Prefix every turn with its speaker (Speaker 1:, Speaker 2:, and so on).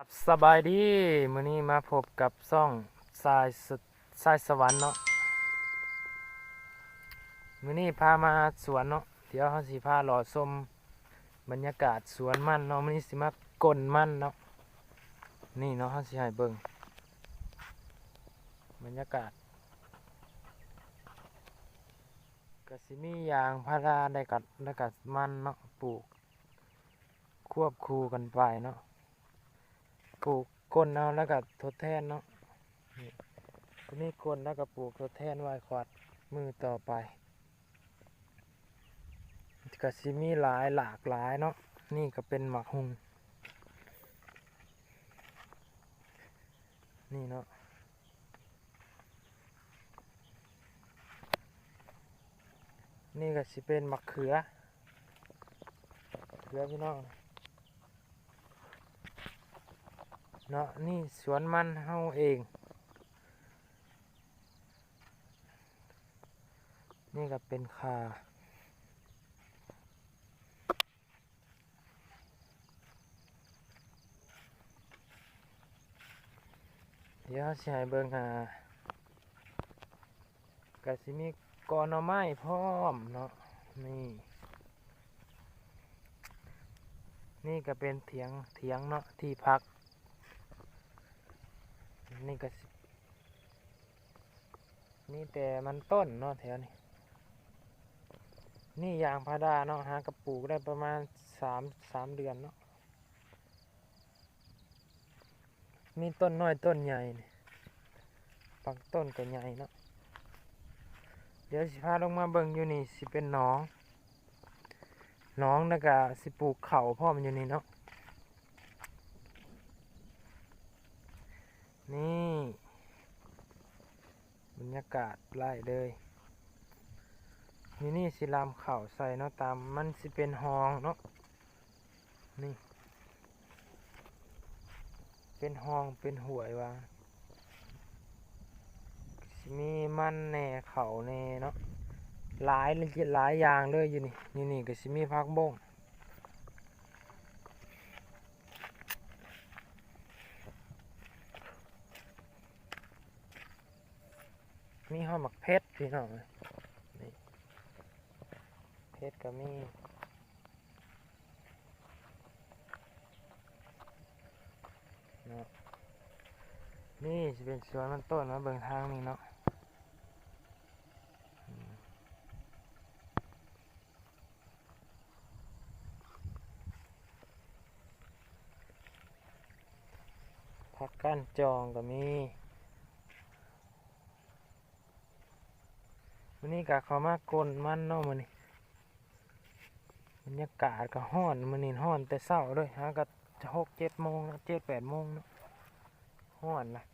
Speaker 1: ครับสบายดีมื้อนี้มาพบกับซ่องสายสสายสวรรค์เนาะมื้อนี้พามาสวนเนาะเดี๋ยวเฮาสิพาหล่อชมบรรยากาศสวนมันเนาะมื้อนี้สิมากลนมันเนาะนี่เนาะเฮาสิให้เบิ่งบรรยากาศก็สิมียางพาราได้กัดได้กัดมันเนาะปลูกควบคู่กันไปเนาะ ปลูกก้นเอาแล้วก็ทดแทนเนาะนี่ตัวนี้ก้นแล้วก็ปลูกทดแทนไว้ขวดมือต่อไปก็สิมีหลายหลากหลายเนาะนี่ก็เป็นหมักหุงนี่เนาะนี่ก็สิเป็นหมักเขือเขือพี่น้อง เนาะนี่สวนมันเฮาเอง นี่ก็เป็นคาเดี๋ยวสิให้เบิ่งหากะสิมีกอนอไม้พร้อมเนาะนี่นี่ก็เป็นเถียงเถียงเนาะที่พัก นี่ก็นี่แต่มันต้นเนาะแถวนี้ นี่ยางพาราเนาะหากระปลูกได้ประมาณสามสามเดือนเนาะ มีต้นน้อยต้นใหญ่นี่ปักต้นก็ใหญ่เนาะ เดี๋ยวสิพาลงมาเบิ่งอยู่นี่สิเป็นหนอง หนองแล้วก็สิปลูกเข่าพ่อมันอยู่นี่เนาะ นี่บรร ยากาศไล่เลยนี่นี่สิลามเข่าใส่เนาะตามมันสิเป็นหองเนาะนี่ เป็นหองเป็นหวยวางสิมีมันแน่เข่าแน่เนาะหลายหลายอย่างเลยอยู่นี่นี่นี่ก็สิมีพักบง มีห้อหมักเพชรพี่น้องนี่เพชรก็มีนี่จะเป็นสวนมันต้นมาเบิ่งทางนี่เนาะอืมผักก้านจองก็มี วันนี้กะเขามากลมันเนาะมันนี่บรรยากาศก็ห้อนมันนี่ห้อนแต่เศร้าด้วยฮะก็หกเจ็ดโมงเจ็ดแปดโมงเนาะห้อนนะ